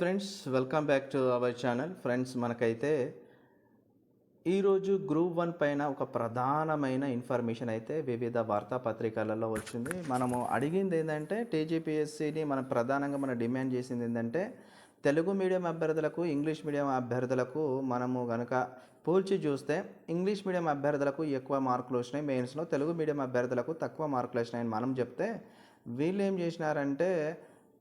Friends welcome back to our channel friends మనకైతే ఈరోజు group one పైన ఒక ప్రధానమైన ఇన్ఫర్మేషన్ అయితే వివిధ వార్తాపత్రికలలో వచ్చింది. మనము అడిగింది ఏంటంటే టీజీపీఎస్సీని మనం ప్రధానంగా మనం డిమాండ్ చేసింది ఏంటంటే తెలుగు మీడియం అభ్యర్థులకు ఇంగ్లీష్ మీడియం అభ్యర్థులకు మనము కనుక పోల్చి చూస్తే ఇంగ్లీష్ మీడియం అభ్యర్థులకు ఎక్కువ మార్కులు వచ్చినాయి. మెయిన్స్లో తెలుగు మీడియం అభ్యర్థులకు తక్కువ మార్కులు వచ్చినాయని మనం చెప్తే వీళ్ళు ఏం చేసినారంటే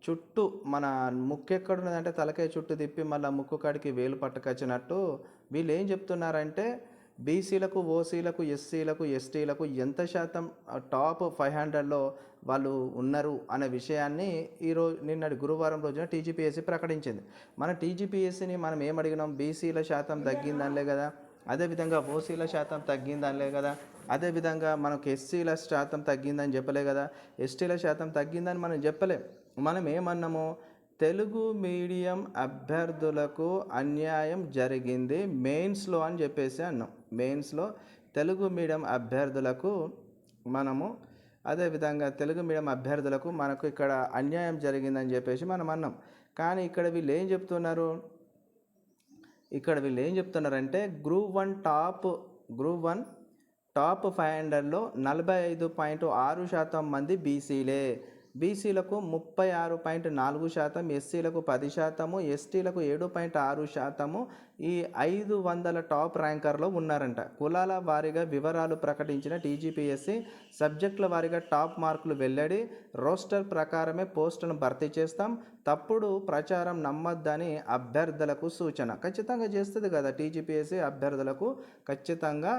చుట్టూ మన ముక్కు ఎక్కడున్నదంటే తలకాయ చుట్టూ తిప్పి మళ్ళీ ముక్కు కాడికి వేలు పట్టుకొచ్చినట్టు వీళ్ళు ఏం చెప్తున్నారంటే బీసీలకు ఓసీలకు ఎస్సీలకు ఎస్టీలకు ఎంత శాతం టాప్ ఫైవ్ హండ్రెడ్లో వాళ్ళు ఉన్నారు అనే విషయాన్ని ఈరోజు నిన్నటి గురువారం రోజున టీజీపీఎస్సీ ప్రకటించింది. మన టీజీపీఎస్సీని మనం ఏం అడిగినాం? బీసీల శాతం తగ్గిందనిలే కదా. అదేవిధంగా ఓసీల శాతం తగ్గిందనిలే కదా. అదేవిధంగా మనకు ఎస్సీల శాతం తగ్గిందని చెప్పలే కదా. ఎస్టీల శాతం తగ్గిందని మనం చెప్పలేం. మనం ఏమన్నాము తెలుగు మీడియం అభ్యర్థులకు అన్యాయం జరిగింది మెయిన్స్లో అని చెప్పేసి అన్నాం. మెయిన్స్లో తెలుగు మీడియం అభ్యర్థులకు మనము అదేవిధంగా తెలుగు మీడియం అభ్యర్థులకు మనకు ఇక్కడ అన్యాయం జరిగిందని చెప్పేసి మనం అన్నాం. కానీ ఇక్కడ వీళ్ళు ఏం చెప్తున్నారు? ఇక్కడ వీళ్ళు ఏం చెప్తున్నారంటే group one top group one top five హండ్రెడ్లో నలభై ఐదు పాయింట్ ఆరు శాతం మంది బీసీలే. బీసీలకు ముప్పై ఆరు పాయింట్ నాలుగు శాతం ఎస్సీలకు పది శాతము ఎస్టీలకు ఏడు పాయింట్ ఆరు శాతము ఈ ఐదు వందల టాప్ ర్యాంకర్లో ఉన్నారంట. కులాల వారీగా వివరాలు ప్రకటించిన టీజీపీఎస్సీ సబ్జెక్టుల వారీగా టాప్ మార్కులు వెల్లడి రోస్టర్ ప్రకారమే పోస్టులను భర్తీ చేస్తాం తప్పుడు ప్రచారం నమ్మొద్దని అభ్యర్థులకు సూచన. ఖచ్చితంగా చేస్తుంది కదా టీజీపీఎస్సీ అభ్యర్థులకు. ఖచ్చితంగా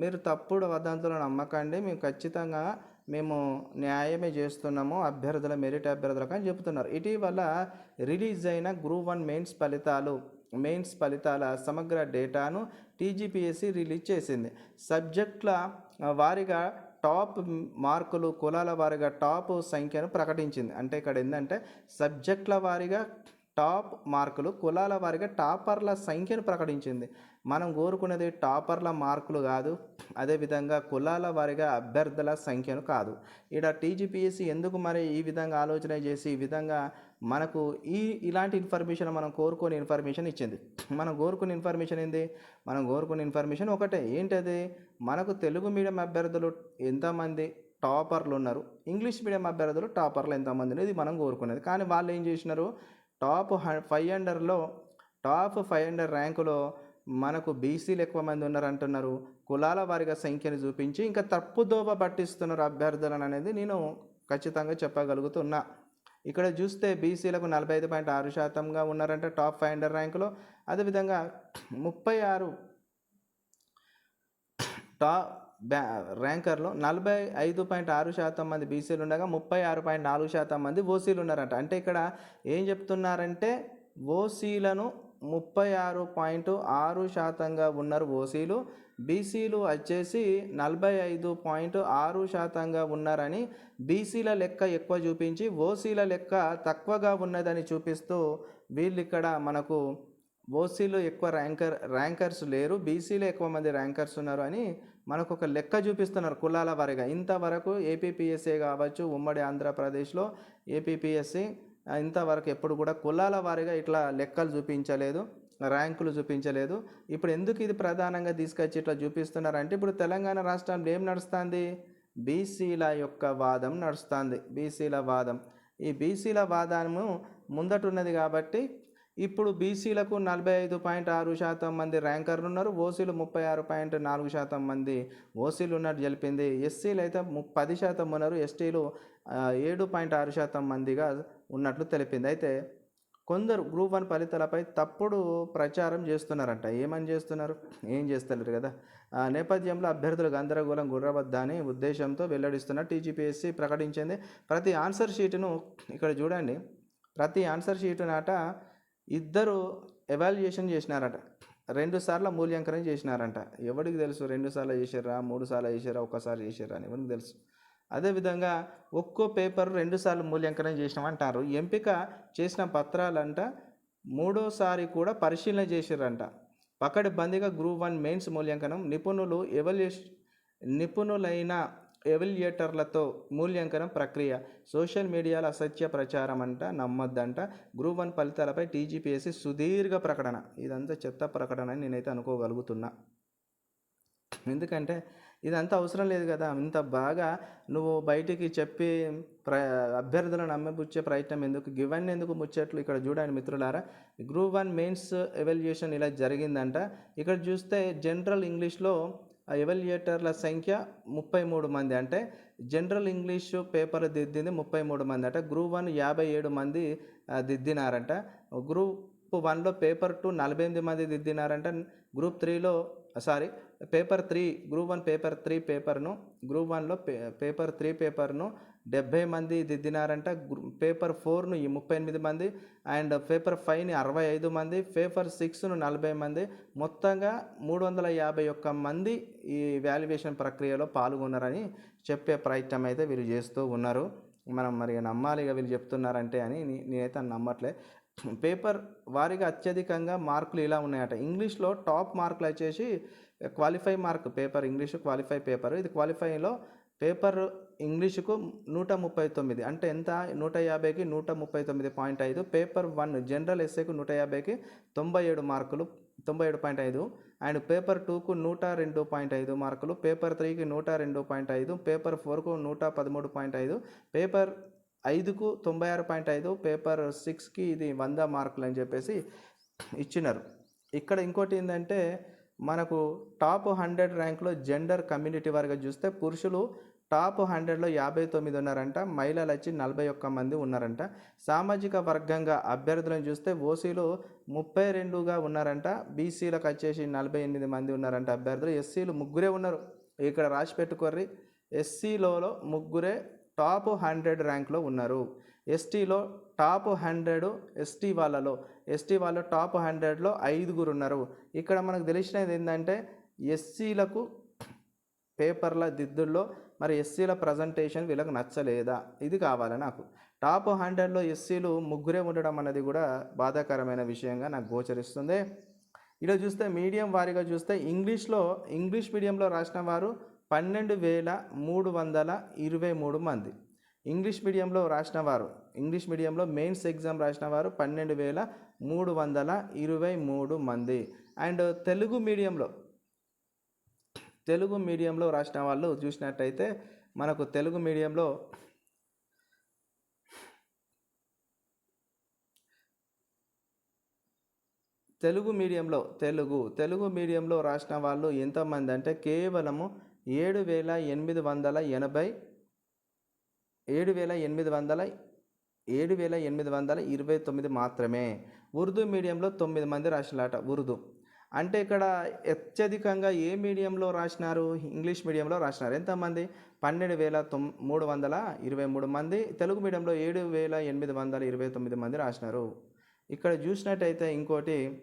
మీరు తప్పుడు వదంతులు నమ్మకండి మేము ఖచ్చితంగా మేము న్యాయమే చేస్తున్నాము అభ్యర్థుల మెరిట్ అభ్యర్థులకు అని చెబుతున్నారు ఇటీవల రిలీజ్ అయిన గ్రూప్ వన్ మెయిన్స్ ఫలితాలు మెయిన్స్ ఫలితాల సమగ్ర డేటాను టీజీపీఎస్సీ రిలీజ్ చేసింది. సబ్జెక్టుల వారీగా టాప్ మార్కులు కులాల వారీగా టాప్ సంఖ్యను ప్రకటించింది. అంటే ఇక్కడ ఏంటంటే సబ్జెక్టుల వారీగా టాప్ మార్కులు కులాల వారిగా టాపర్ల సంఖ్యను ప్రకటించింది. మనం కోరుకునేది టాపర్ల మార్కులు కాదు అదేవిధంగా కులాల వారిగా అభ్యర్థుల సంఖ్యను కాదు. ఇక్కడ టీజీపీఎస్సీ ఎందుకు మరి ఈ విధంగా ఆలోచన చేసి ఈ విధంగా మనకు ఈ ఇలాంటి ఇన్ఫర్మేషన్ మనం కోరుకునే ఇన్ఫర్మేషన్ ఇచ్చింది? మనం కోరుకునే ఇన్ఫర్మేషన్ ఏంది? మనం కోరుకునే ఇన్ఫర్మేషన్ ఒకటే. ఏంటది? మనకు తెలుగు మీడియం అభ్యర్థులు ఎంతమంది టాపర్లు ఉన్నారు? ఇంగ్లీష్ మీడియం అభ్యర్థులు టాపర్లు ఎంతమంది ఇది మనం కోరుకునేది కానీ వాళ్ళు ఏం చేసినారు? టాప్ ఫైవ్ హండ్రెడ్లో టాప్ ఫైవ్ హండ్రెడ్ ర్యాంకులో మనకు బీసీలు ఎక్కువ మంది ఉన్నారంటున్నారు. కులాల వారిగా సంఖ్యను చూపించి ఇంకా తప్పుదోవ పట్టిస్తున్నారు అభ్యర్థులను అనేది నేను ఖచ్చితంగా చెప్పగలుగుతున్నా. ఇక్కడ చూస్తే బీసీలకు నలభై ఐదు పాయింట్ ఆరు శాతంగా ఉన్నారంటే టాప్ ఫైవ్ హండ్రెడ్ ర్యాంకులో. అదేవిధంగా ముప్పై ఆరు టాప్ బ్యా ర్యాంకర్లో నలభై ఐదు పాయింట్ ఆరు శాతం మంది బీసీలు ఉండగా ముప్పై ఆరు పాయింట్ నాలుగు శాతం మంది ఓసీలు ఉన్నారంట. అంటే ఇక్కడ ఏం చెప్తున్నారంటే ఓసీలను ముప్పై ఆరు పాయింట్ ఆరు శాతంగా ఉన్నారు ఓసీలు. బీసీలు వచ్చేసి నలభై ఐదు పాయింట్ ఆరు శాతంగా ఉన్నారని బీసీల లెక్క ఎక్కువ చూపించి ఓసీల లెక్క తక్కువగా ఉన్నదని చూపిస్తూ వీళ్ళు ఇక్కడ మనకు ఓసీలు ఎక్కువ ర్యాంకర్ ర్యాంకర్స్ లేరు. బీసీలో ఎక్కువ మంది ర్యాంకర్స్ ఉన్నారు అని మనకు ఒక లెక్క చూపిస్తున్నారు కులాల వారిగా. ఇంతవరకు ఏపీపీఎస్సీ కావచ్చు ఉమ్మడి ఆంధ్రప్రదేశ్లో ఏపీపీఎస్సీ ఇంతవరకు ఎప్పుడు కూడా కులాల వారిగా ఇట్లా లెక్కలు చూపించలేదు ర్యాంకులు చూపించలేదు. ఇప్పుడు ఎందుకు ఇది ప్రధానంగా తీసుకొచ్చి ఇట్లా చూపిస్తున్నారంటే ఇప్పుడు తెలంగాణ రాష్ట్రంలో ఏం నడుస్తుంది? బీసీల యొక్క వాదం నడుస్తుంది. బీసీల వాదం. ఈ బీసీల వాదము ముందటున్నది కాబట్టి ఇప్పుడు బీసీలకు నలభై ఐదు పాయింట్ ఆరు శాతం మంది ర్యాంకర్లు ఉన్నారు ఓసీలు ముప్పై ఆరు పాయింట్ నాలుగు శాతం మంది ఓసీలు ఉన్నట్టు తెలిపింది ఎస్సీలు అయితే ము పది శాతం ఉన్నారు ఎస్టీలు ఏడు పాయింట్ ఆరు శాతం మందిగా ఉన్నట్లు తెలిపింది. అయితే కొందరు గ్రూప్ వన్ ఫలితాలపై తప్పుడు ప్రచారం చేస్తున్నారంట. ఏమని చేస్తున్నారు? ఏం చేస్తలేరు కదా. ఆ నేపథ్యంలో అభ్యర్థులు గందరగోళం గుర్రవద్దా అని ఉద్దేశంతో వెల్లడిస్తున్న టీజీపీఎస్సీ ప్రకటించింది. ప్రతి ఆన్సర్ షీటును ఇక్కడ చూడండి. ప్రతి ఆన్సర్ షీటు నాట ఇద్దరు ఎవాల్యుయేషన్ చేసినారట. రెండు సార్లు మూల్యాంకనం చేసినారంట. ఎవరికి తెలుసు? రెండు సార్లు చేసారా మూడు సార్లు చేసారా ఒకసారి చేసారా అని ఎవరికి తెలుసు? అదేవిధంగా ఒక్కో పేపర్ రెండుసార్లు మూల్యాంకనం చేసినామంటారు. ఎంపిక చేసిన పత్రాలంట మూడోసారి కూడా పరిశీలన చేసిరంట పకడ్బందీగా గ్రూప్ వన్ మెయిన్స్ మూల్యాంకనం నిపుణులు ఎవల్యూ నిపుణులైన ఎవిలియేటర్లతో మూల్యాంకనం ప్రక్రియ సోషల్ మీడియాలో అసత్య ప్రచారం అంట నమ్మొద్దంట. గ్రూప్ వన్ ఫలితాలపై టీజీపీఎస్సీ సుదీర్ఘ ప్రకటన. ఇదంతా చెత్త ప్రకటన అని నేనైతే అనుకోగలుగుతున్నా. ఎందుకంటే ఇదంతా అవసరం లేదు కదా. ఇంత బాగా నువ్వు బయటికి చెప్పి ప్ర అభ్యర్థులను నమ్మబుచ్చే ప్రయత్నం ఎందుకు? గివన్నీ ఎందుకు ముచ్చట్లు ఇక్కడ చూడండి మిత్రులారా. గ్రూప్ వన్ మెయిన్స్ ఎవాల్యుయేషన్ ఇలా జరిగిందంట. ఇక్కడ చూస్తే జనరల్ ఇంగ్లీష్లో ఎవాల్యుయేటర్ల సంఖ్య ముప్పై మూడు మంది అంటే జనరల్ ఇంగ్లీష్ పేపర్ దిద్దింది ముప్పై మూడు మంది అంటే గ్రూప్ వన్ యాభై ఏడు మంది దిద్దినారంట. గ్రూప్ వన్లో పేపర్ టూ నలభై ఎనిమిది మంది దిద్దినారంట. గ్రూప్ త్రీలో sorry paper three group one paper three పేపర్ను గ్రూప్ వన్లో పే పేపర్ త్రీ పేపర్ను డెబ్భై మంది దిద్దినారంట. గ్రూ పేపర్ ఫోర్ను ఈ ముప్పై ఎనిమిది మంది అండ్ పేపర్ ఫైవ్ని అరవై ఐదు మంది పేపర్ సిక్స్ను నలభై మంది. మొత్తంగా మూడు వందల యాభై ఒక్క మంది ఈ వాల్యుయేషన్ ప్రక్రియలో పాల్గొన్నారని చెప్పే ప్రయత్నం అయితే వీళ్ళు చేస్తూ ఉన్నారు. మనం మరి నమ్మాలి ఇక వీళ్ళు చెప్తున్నారంటే అని నేనైతే నమ్మట్లే. పేపర్ వారిగా అత్యధికంగా మార్కులు ఇలా ఉన్నాయట. ఇంగ్లీష్లో టాప్ మార్కులు వచ్చేసి qualify mark paper English qualify paper. ఇది క్వాలిఫైలో పేపర్ ఇంగ్లీషుకు నూట ముప్పై తొమ్మిది. అంటే ఎంత? నూట యాభైకి నూట ముప్పై తొమ్మిది పాయింట్ ఐదు. పేపర్ వన్ జనరల్ ఎస్ఏకు నూట యాభైకి తొంభై ఏడు మార్కులు తొంభై ఏడు పాయింట్ ఐదు. అండ్ పేపర్ టూకు నూట రెండు పాయింట్ ఐదు మార్కులు. పేపర్ త్రీకి నూట రెండు పాయింట్ ఐదు. పేపర్ ఫోర్కు నూట పదమూడు పాయింట్ ఐదు. పేపర్ ఐదుకు తొంభై ఆరు పాయింట్ ఐదు పేపర్ సిక్స్కి ఇది వంద మార్కులు అని చెప్పేసి ఇచ్చినారు. ఇక్కడ ఇంకోటి ఏంటంటే మనకు టాప్ హండ్రెడ్ ర్యాంక్లో జెండర్ కమ్యూనిటీ వారిగా చూస్తే పురుషులు టాప్ హండ్రెడ్లో యాభై తొమ్మిది ఉన్నారంట మహిళలు వచ్చి నలభై ఒక్క మంది ఉన్నారంట. సామాజిక వర్గంగా అభ్యర్థులను చూస్తే ఓసీలు ముప్పై రెండుగా ఉన్నారంట బీసీలకు వచ్చేసి నలభై ఎనిమిది మంది ఉన్నారంట అభ్యర్థులు. ఎస్సీలు ముగ్గురే ఉన్నారు. ఇక్కడ రాసి పెట్టుకోర్రి ఎస్సీలలో ముగ్గురే టాప్ హండ్రెడ్ ర్యాంక్లో ఉన్నారు. ఎస్టీలో టాప్ హండ్రెడ్ ఎస్టీ వాళ్ళలో. ఎస్టీ వాళ్ళు టాప్ హండ్రెడ్లో ఐదుగురు ఉన్నారు. ఇక్కడ మనకు తెలిసినది ఏంటంటే ఎస్సీలకు పేపర్ల దిద్దుల్లో మరి ఎస్సీల ప్రజెంటేషన్ వీళ్ళకి నచ్చలేదా? ఇది కావాలి నాకు. టాప్ హండ్రెడ్లో ఎస్సీలు ముగ్గురే ఉండడం అన్నది కూడా బాధాకరమైన విషయంగా నాకు గోచరిస్తుంది. ఇలా చూస్తే మీడియం వారిగా చూస్తే ఇంగ్లీష్లో ఇంగ్లీష్ మీడియంలో రాసిన వారు పన్నెండు వేల మూడు వందల ఇరవై మూడు మంది. ఇంగ్లీష్ మీడియంలో రాసిన వారు ఇంగ్లీష్ మీడియంలో మెయిన్స్ ఎగ్జామ్ రాసిన వారు పన్నెండు వేల మూడు వందల ఇరవై మూడు మంది. అండ్ తెలుగు మీడియంలో తెలుగు మీడియంలో రాసిన వాళ్ళు చూసినట్టయితే మనకు తెలుగు మీడియంలో తెలుగు మీడియంలో తెలుగు తెలుగు మీడియంలో రాసిన వాళ్ళు ఎంతమంది అంటే కేవలము ఏడు వేల ఎనిమిది వందల ఎనభై ఏడు వేల ఎనిమిది వందల ఏడు వేల ఎనిమిది వందల ఇరవై తొమ్మిది మాత్రమే. ఉర్దూ మీడియంలో తొమ్మిది మంది రాసినట ఉర్దూ. అంటే ఇక్కడ అత్యధికంగా ఏ మీడియంలో రాసినారు? ఇంగ్లీష్ మీడియంలో రాసినారు. ఎంతమంది? పన్నెండు వేల తొమ్ మూడు వందల ఇరవై మూడు మంది. తెలుగు మీడియంలో ఏడు వేల ఎనిమిది వందల ఇరవై తొమ్మిది మంది రాసినారు. ఇక్కడ చూసినట్టయితే ఇంకోటి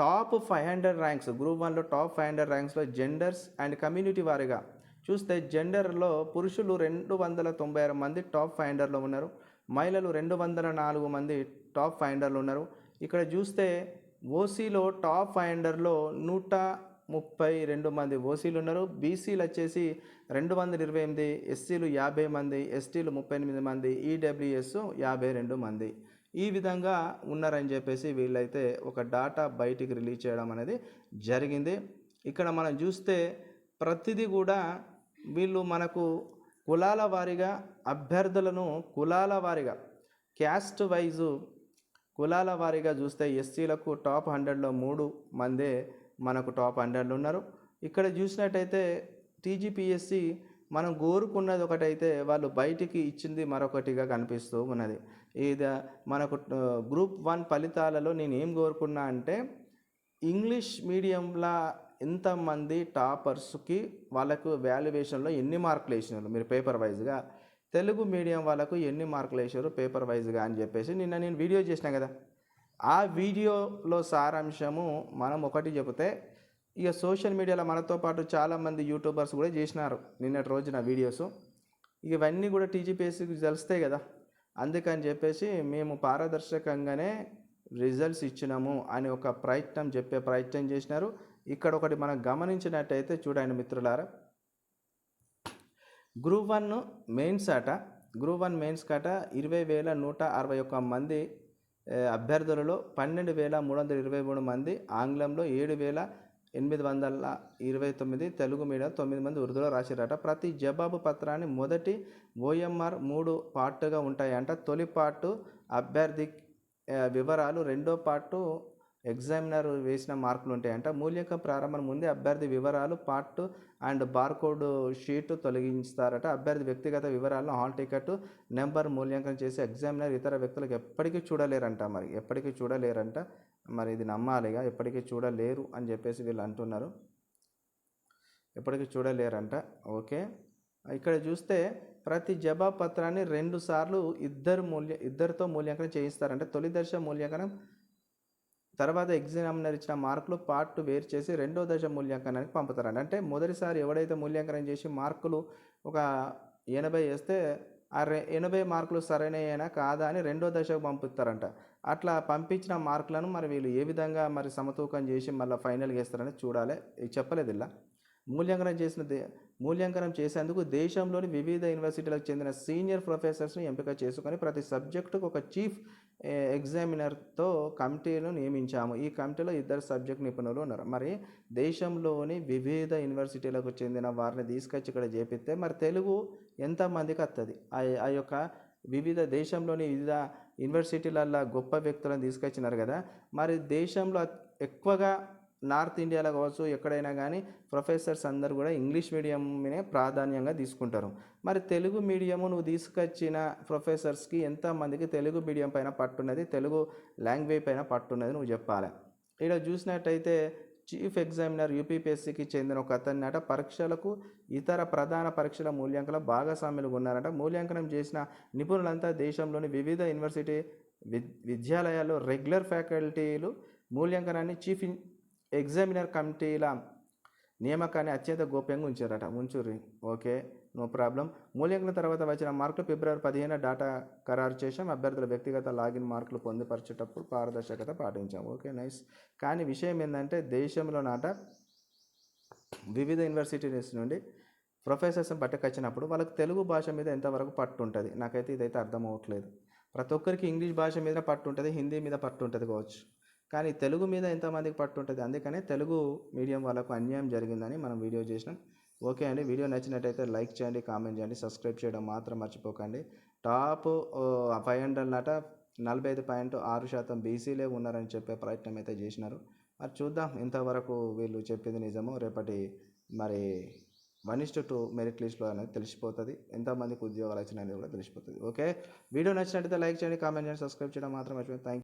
top five hundred ranks group వన్లో టాప్ ఫైవ్ హండ్రెడ్ ర్యాంక్స్లో జెండర్స్ అండ్ కమ్యూనిటీ వారిగా. చూస్తే జెండర్లో పురుషులు రెండు వందల తొంభై ఆరు మంది టాప్ ఫైవ్ హండ్రెడ్లో ఉన్నారు. మహిళలు రెండు వందల నాలుగు మంది టాప్ ఫైవ్ హండ్రెడ్లో ఉన్నారు. ఇక్కడ చూస్తే ఓసీలో టాప్ ఫైవ్ హండ్రెడ్లో నూట ముప్పై రెండు మంది ఓసీలు ఉన్నారు. బీసీలు వచ్చేసి రెండు వందల ఇరవై ఎనిమిది ఎస్సీలు యాభై మంది ఎస్టీలు ముప్పై ఎనిమిది మంది ఈడబ్ల్యూఎస్ యాభై రెండు మంది. ఈ విధంగా ఉన్నారని చెప్పేసి వీళ్ళైతే ఒక డాటా బయటికి రిలీజ్ చేయడం అనేది జరిగింది. ఇక్కడ మనం చూస్తే ప్రతిదీ కూడా వీళ్ళు మనకు కులాల వారీగా అభ్యర్థులను కులాల వారీగా క్యాస్ట్ వైజు కులాల వారీగా చూస్తే ఎస్సీలకు టాప్ హండ్రెడ్లో మూడు మందే మనకు టాప్ హండ్రెడ్లు ఉన్నారు. ఇక్కడ చూసినట్టయితే టీజీపీఎస్సి మనం కోరుకున్నది ఒకటైతే వాళ్ళు బయటికి ఇచ్చింది మరొకటిగా కనిపిస్తూ ఉన్నది. ఇది మనకు గ్రూప్ వన్ ఫలితాలలో నేను ఏం కోరుకున్నా అంటే ఇంగ్లీష్ మీడియంలో ఎంతమంది టాపర్స్కి వాళ్ళకు వాల్యుయేషన్లో ఎన్ని మార్కులు వేసినారు? మీరు పేపర్ వైజ్గా. తెలుగు మీడియం వాళ్ళకు ఎన్ని మార్కులు వేసారు పేపర్ వైజ్గా అని చెప్పేసి నిన్న నేను వీడియో చేసిన కదా. ఆ వీడియోలో సారాంశము మనం ఒకటి చెబితే ఇక సోషల్ మీడియాలో మనతో పాటు చాలామంది యూట్యూబర్స్ కూడా చేసినారు నిన్నటి రోజున వీడియోస్. ఇవన్నీ కూడా టీజీపీఎస్సీకి తెలుస్తాయి కదా. అందుకని చెప్పేసి మేము పారదర్శకంగానే రిజల్ట్స్ ఇచ్చినాము అని ఒక ప్రయత్నం చెప్పే ప్రయత్నం చేసినారు. ఇక్కడ ఒకటి మనం గమనించినట్టయితే చూడండి మిత్రులారా. గ్రూప్ వన్ మెయిన్స్ అట గ్రూప్ వన్ మెయిన్స్ కట ఇరవై వేల నూట అరవై ఒక్క మంది అభ్యర్థులలో పన్నెండు వేల మూడు వందల ఇరవై మూడు మంది ఆంగ్లంలో ఏడు వేల ఎనిమిది వందల ఇరవై తొమ్మిది తెలుగు మీడియం తొమ్మిది మంది ఉర్దూలో రాశారట ప్రతి జవాబు పత్రాన్ని మొదటి ఓఎంఆర్ మూడు పార్టుగా ఉంటాయంట. తొలి పార్టు అభ్యర్థి వివరాలు. రెండో పార్టు ఎగ్జామినర్ వేసిన మార్కులు ఉంటాయంట. మూల్యాంకం ప్రారంభం ముందే అభ్యర్థి వివరాలు పార్ట్ అండ్ బార్కోడ్ షీట్ తొలగిస్తారట. అభ్యర్థి వ్యక్తిగత వివరాలను హాల్ టికెట్ నెంబర్ మూల్యాంకనం చేసి ఎగ్జామినర్ ఇతర వ్యక్తులకు ఎప్పటికీ చూడలేరంట మరి. ఎప్పటికీ చూడలేరంట. మరి ఇది నమ్మాలిగా ఎప్పటికీ చూడలేరు అని చెప్పేసి వీళ్ళు అంటున్నారు. ఎప్పటికీ చూడలేరంట. ఓకే. ఇక్కడ చూస్తే ప్రతి జబా పత్రాన్ని రెండు సార్లు ఇద్దరు మూల్య ఇద్దరితో మూల్యాంకనం చేయిస్తారంటే. తొలి దశ మూల్యాంకనం తర్వాత ఎగ్జామినర్ ఇచ్చిన మార్కులు పార్ట్ వేరు చేసి రెండో దశ మూల్యాంకనానికి పంపుతారంట. అంటే మొదటిసారి ఎవడైతే మూల్యాంకనం చేసి మార్కులు ఒక ఎనభై వేస్తే ఆ రె ఎనభై మార్కులు సరైనయేనా కాదా అని రెండో దశకు పంపిస్తారంట. అట్లా పంపించిన మార్కులను మరి వీళ్ళు ఏ విధంగా మరి సమతూకం చేసి మళ్ళీ ఫైనల్గా వేస్తారని చూడాలి. ఇది చెప్పలేదు ఇలా. మూల్యాంకనం చేసిన దే మూల్యాంకనం చేసేందుకు దేశంలోని వివిధ యూనివర్సిటీలకు చెందిన సీనియర్ ప్రొఫెసర్స్ని ఎంపిక చేసుకొని ప్రతి సబ్జెక్టుకు ఒక చీఫ్ ఎగ్జామినర్తో కమిటీను నియమించాము. ఈ కమిటీలో ఇద్దరు సబ్జెక్ట్ నిపుణులు ఉన్నారు. మరి దేశంలోని వివిధ యూనివర్సిటీలకు చెందిన వారిని తీసుకొచ్చి ఇక్కడ చేపిస్తే మరి తెలుగు ఎంతమందికి వస్తుంది ఆ ఆ యొక్క వివిధ దేశంలోని వివిధ యూనివర్సిటీలల్లో గొప్ప వ్యక్తులను తీసుకొచ్చినారు కదా. మరి దేశంలో ఎక్కువగా నార్త్ ఇండియాలో కావచ్చు ఎక్కడైనా కానీ ప్రొఫెసర్స్ అందరు కూడా ఇంగ్లీష్ మీడియంనే ప్రాధాన్యంగా తీసుకుంటారు. మరి తెలుగు మీడియము నువ్వు తీసుకొచ్చిన ప్రొఫెసర్స్కి ఎంతమందికి తెలుగు మీడియం పైన పట్టున్నది తెలుగు లాంగ్వేజ్ పైన పట్టున్నది నువ్వు చెప్పాలి. ఇక్కడ చూసినట్టయితే చీఫ్ ఎగ్జామినర్ యూపీపీఎస్సీకి చెందిన ఒక అతన్నట పరీక్షలకు ఇతర ప్రధాన పరీక్షల మూల్యాంకన భాగస్వాములు ఉన్నారట. మూల్యాంకనం చేసిన నిపుణులంతా దేశంలోని వివిధ యూనివర్సిటీ విద్యాలయాల్లో రెగ్యులర్ ఫ్యాకల్టీలు మూల్యాంకనాన్ని చీఫ్ ఇన్- ఎగ్జామినర్ కమిటీల నియామకాన్ని అత్యంత గోప్యంగా ఉంచారట. ఉంచురి ఓకే నో ప్రాబ్లం. మూల్యాంకనం తర్వాత వచ్చిన మార్కులు ఫిబ్రవరి పదిహేను డాటా ఖరారు చేసాం అభ్యర్థుల వ్యక్తిగత లాగిన్ మార్కులు పొందుపరిచేటప్పుడు పారదర్శకత పాటించాం. Okay nice. కానీ విషయం ఏంటంటే దేశంలో నాట వివిధ యూనివర్సిటీస్ నుండి ప్రొఫెసర్స్ని పట్టుకొచ్చినప్పుడు వాళ్ళకి తెలుగు భాష మీద ఎంతవరకు పట్టు ఉంటుంది నాకైతే ఇదైతే అర్థం అవ్వట్లేదు. ప్రతి ఒక్కరికి ఇంగ్లీష్ భాష మీద పట్టు ఉంటుంది హిందీ మీద పట్టు ఉంటుంది కావచ్చు. కానీ తెలుగు మీద ఎంతమందికి పట్టు ఉంటుంది అందుకనే తెలుగు మీడియం వాళ్ళకు అన్యాయం జరిగిందని మనం వీడియో చేసినాం. ఓకే అండి. వీడియో నచ్చినట్టయితే లైక్ చేయండి కామెంట్ చేయండి సబ్స్క్రైబ్ చేయడం మాత్రం మర్చిపోకండి. టాప్ ఫైవ్ హండ్రెడ్ నాట నలభై ఐదు పాయింట్ ఆరు శాతం బీసీలే ఉన్నారని చెప్పే ప్రయత్నం అయితే చేసినారు. మరి చూద్దాం ఇంతవరకు వీళ్ళు చెప్పింది నిజమో రేపటి మరి వన్ ఇస్ టూ మెరిట్ లిస్ట్లో అనేది తెలిసిపోతుంది. ఎంతమందికి ఉద్యోగాలు వచ్చినాయని కూడా తెలిసిపోతుంది. ఓకే? వీడియో నచ్చినట్టయితే లైక్ చేయండి కామెంట్ చేయండి సబ్స్క్రైబ్ చేయడం మాత్రం మర్చిపోయింది థ్యాంక్